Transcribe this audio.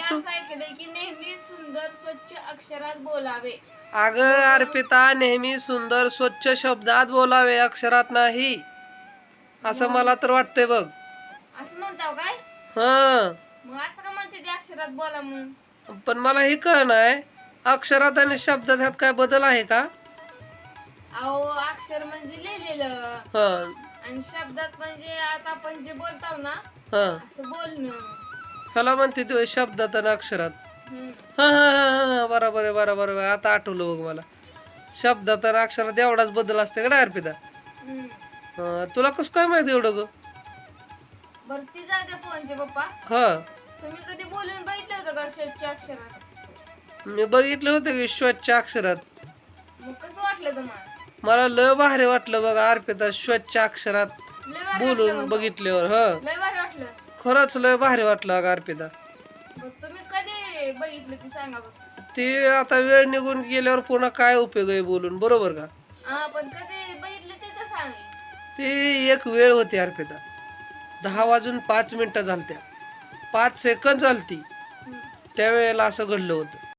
तू असं ऐकलंय की नेहमी सुंदर स्वच्छ अक्षरात बोलावे. अगं अर्पिता नेहमी सुंदर स्वच्छ शब्दात बोलावे अक्षरात नाही. असं मला तर वाटतंय बघ. असं म्हणताव काय? हा. मग असं का म्हणते ते अक्षरात बोला म्हणून? पण मला हे कळ नाही अक्षरात आणि शब्दात ह्यात काय बदल आहे का? अहो अक्षर म्हणजे लिहिलेलं. हा. आणि शब्दात म्हणजे आता आपण जे बोलताव ना हा. असं बोलणं. ह्याला म्हणते तू शब्दात आणि अक्षरात. हा हा हा बरोबर आहे बरोबर आहे. आता आठवलं बघ मला. शब्दात आणि अक्षरात एवढाच बदल असते का अर्पिता. हा, तुला कसं काय माहिती एवढं ग? बरं ती जाऊ द्या फोनचे पप्पा. हा. तुम्ही कधी बोलून बघितलं होतं का स्वच्छ अक्षरात? मी बघितलं होतं की स्वच्छ अक्षरात. मग कसं वाटलं तुम्हाला मला? लय भारी वाटलं बघ अर्पिता स्वच्छ अक्षरात लय भारी वाटलं बोलून म्हणतो. बघितल्यावर ह. लय भारी वाटलं. खरंच लय भारी वाटलं अगं अर्पिता. बघ तुम्ही कधी बघितलं ती सांगा बघ. ते आता वेळ निघून गेल्यावर पुन्हा काय उपयोग आहे बोलून बरोबर का? हा पण कधी बघितलं ते तर सांग. ती एक वेळ होती अर्पिता. दहा वाजून पाच मिनिटं झालत्या. पाच सेकंद झालती. त्यावेळेला असं घडलं होतं.